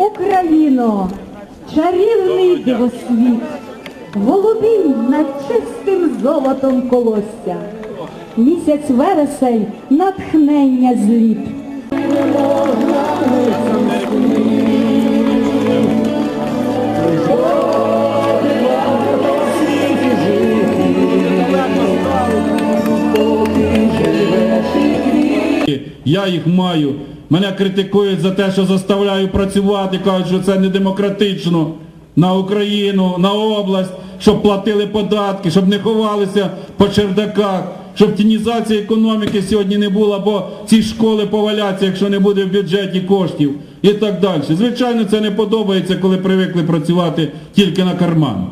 Україно, чарівний дивосвіт, голубій над чистим золотом колосся, місяць вересень натхнення зліт. Я їх маю. Мене критикують за те, що заставляю працювати, кажуть, що це не демократично на Україну, на область, щоб платили податки, щоб не ховалися по чердаках, щоб тінізації економіки сьогодні не було, бо ці школи поваляться, якщо не буде в бюджеті коштів і так далі. Звичайно, це не подобається, коли привикли працювати тільки на карман.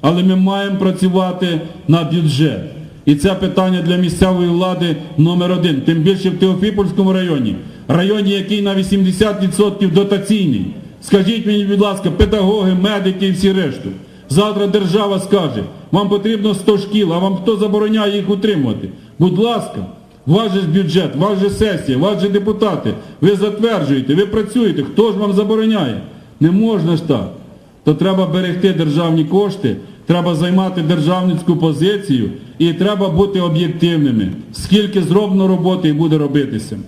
Але ми маємо працювати на бюджет. І це питання для місцевої влади номер один. Тим більше в Теофіпольському районі, районі, який на 80% дотаційний. Скажіть мені, будь ласка, педагоги, медики і всі решту. Завтра держава скаже, вам потрібно 100 шкіл, а вам хто забороняє їх утримувати? Будь ласка, ваш же бюджет, ваш же сесія, ваші депутати, ви затверджуєте, ви працюєте, хто ж вам забороняє? Не можна ж так то треба берегти державні кошти, треба займати державницьку позицію і треба бути об'єктивними. Скільки зроблено роботи і буде робитися.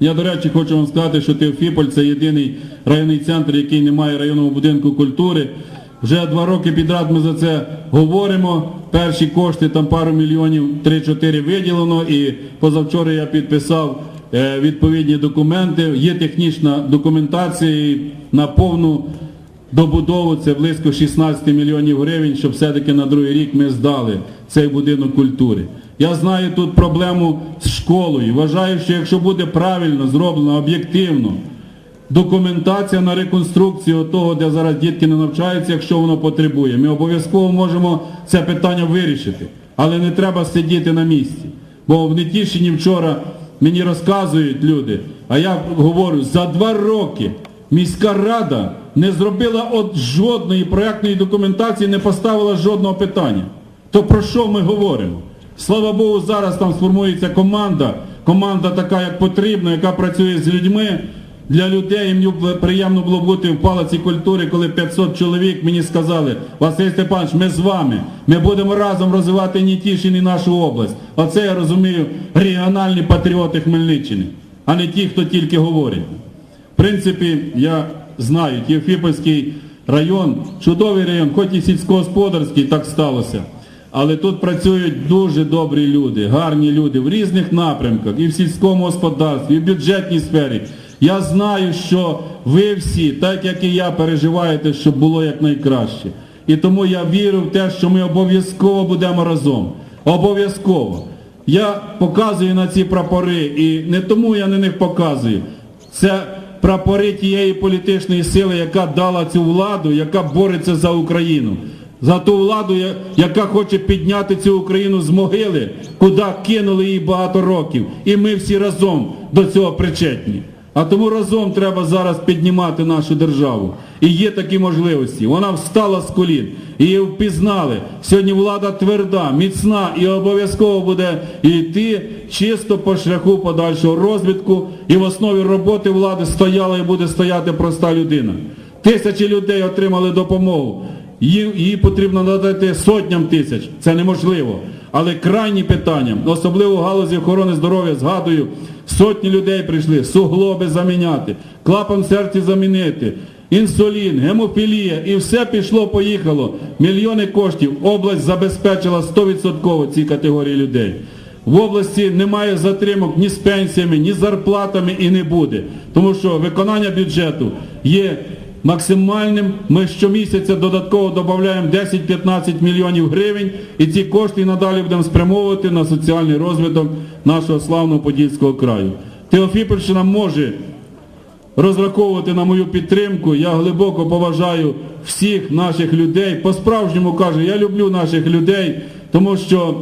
Я, до речі, хочу вам сказати, що Теофіполь це єдиний районний центр, який не має районного будинку культури. Вже два роки підряд ми за це говоримо. Перші кошти, там пару мільйонів, 3-4 виділено і позавчора я підписав е, відповідні документи. Є технічна документація на повну добудову це близько 16 мільйонів гривень, щоб все-таки на другий рік ми здали цей будинок культури. Я знаю тут проблему з школою. Вважаю, що якщо буде правильно зроблено, об'єктивно, документація на реконструкцію того, де зараз дітки не навчаються, якщо воно потребує, ми обов'язково можемо це питання вирішити. Але не треба сидіти на місці. Бо в Нетішині вчора мені розказують люди, а я говорю, за два роки міська рада не зробила от жодної проєктної документації, не поставила жодного питання. То про що ми говоримо? Слава Богу, зараз там сформується команда, команда така, як потрібно, яка працює з людьми. Для людей мені приємно було бути в палаці культури, коли 500 чоловік мені сказали, Василь Степанович, ми з вами, ми будемо разом розвивати Нітішин і нашу область. Оце я розумію регіональні патріоти Хмельниччини, а не ті, хто тільки говорить. Принципі, я знаю, Євфіпольський район, чудовий район, хоч і сільськогосподарський, так сталося. Але тут працюють дуже добрі люди, гарні люди в різних напрямках, і в сільському господарстві, і в бюджетній сфері. Я знаю, що ви всі, так як і я, переживаєте, щоб було якнайкраще. І тому я вірю в те, що ми обов'язково будемо разом. Обов'язково. Я показую на ці прапори, і не тому я на них показую. Це прапори тієї політичної сили, яка дала цю владу, яка бореться за Україну. За ту владу, яка хоче підняти цю Україну з могили, куди кинули її багато років. І ми всі разом до цього причетні. А тому разом треба зараз піднімати нашу державу. І є такі можливості. Вона встала з колін, її впізнали. Сьогодні влада тверда, міцна і обов'язково буде йти чисто по шляху подальшого розвитку. І в основі роботи влади стояла і буде стояти проста людина. Тисячі людей отримали допомогу. Її, потрібно надати сотням тисяч. Це неможливо. Але крайні питання, особливо в галузі охорони здоров'я, згадую, сотні людей прийшли, суглоби заміняти, клапан серця замінити, інсулін, гемофілія і все пішло-поїхало. Мільйони коштів область забезпечила 100% цій категорії людей. В області немає затримок ні з пенсіями, ні з зарплатами і не буде. Тому що виконання бюджету є максимальним. Ми щомісяця додатково додаємо 10-15 мільйонів гривень і ці кошти надалі будемо спрямовувати на соціальний розвиток нашого славного Подільського краю. Теофіпольщина може розраховувати на мою підтримку. Я глибоко поважаю всіх наших людей. По-справжньому кажу, я люблю наших людей, тому що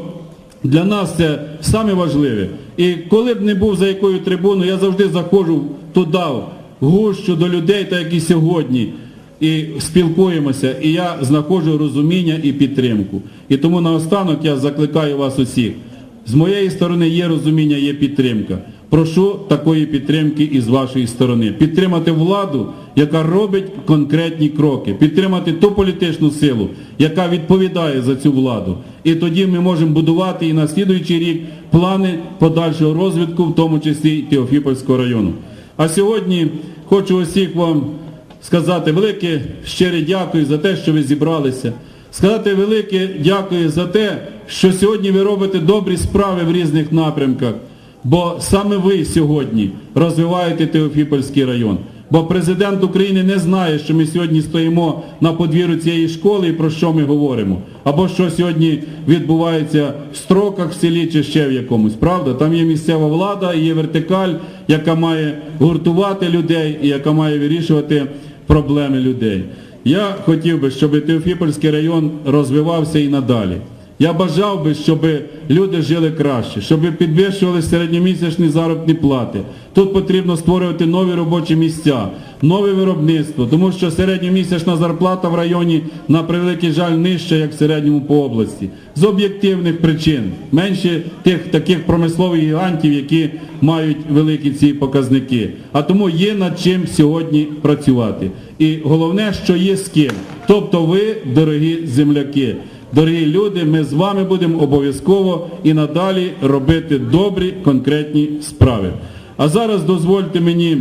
для нас це саме важливе. І коли б не був за якою трибуною, я завжди заходжу туди, гущу до людей, так як і сьогодні. І спілкуємося, і я знаходжу розуміння і підтримку. І тому наостанок я закликаю вас усіх. З моєї сторони є розуміння, є підтримка. Прошу такої підтримки із вашої сторони. Підтримати владу, яка робить конкретні кроки. Підтримати ту політичну силу, яка відповідає за цю владу. І тоді ми можемо будувати і на слідуючий рік плани подальшого розвитку, в тому числі Теофіпольського району. А сьогодні хочу усіх вам сказати велике щире дякую за те, що ви зібралися. Сказати велике дякую за те, що сьогодні ви робите добрі справи в різних напрямках. Бо саме ви сьогодні розвиваєте Теофіпольський район. Бо президент України не знає, що ми сьогодні стоїмо на подвір'ю цієї школи і про що ми говоримо. Або що сьогодні відбувається в строках в селі чи ще в якомусь. Правда? Там є місцева влада є вертикаль, яка має гуртувати людей і яка має вирішувати проблеми людей. Я хотів би, щоб Теофіпольський район розвивався і надалі. Я бажав би, щоб люди жили краще, щоб підвищували середньомісячні заробітні плати. Тут потрібно створювати нові робочі місця, нове виробництво, тому що середньомісячна зарплата в районі, на превеликий жаль, нижча, як в середньому по області. З об'єктивних причин. Менше тих таких промислових гігантів, які мають великі ці показники. А тому є над чим сьогодні працювати. І головне, що є з ким. Тобто ви, дорогі земляки. Дорогі люди, ми з вами будемо обов'язково і надалі робити добрі, конкретні справи. А зараз дозвольте мені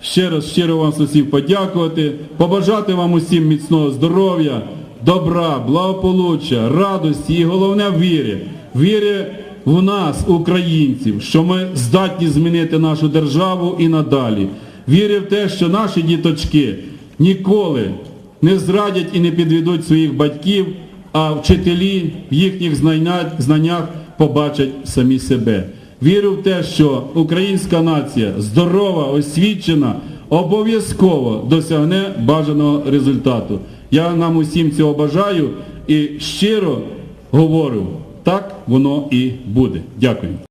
ще раз щиро вам усім подякувати, побажати вам усім міцного здоров'я, добра, благополуччя, радості і головне віри. Віри в нас, українців, що ми здатні змінити нашу державу і надалі. Віри в те, що наші діточки ніколи не зрадять і не підведуть своїх батьків, а вчителі в їхніх знаннях побачать самі себе. Вірю в те, що українська нація здорова, освічена, обов'язково досягне бажаного результату. Я нам усім цього бажаю і щиро говорю, так воно і буде. Дякую.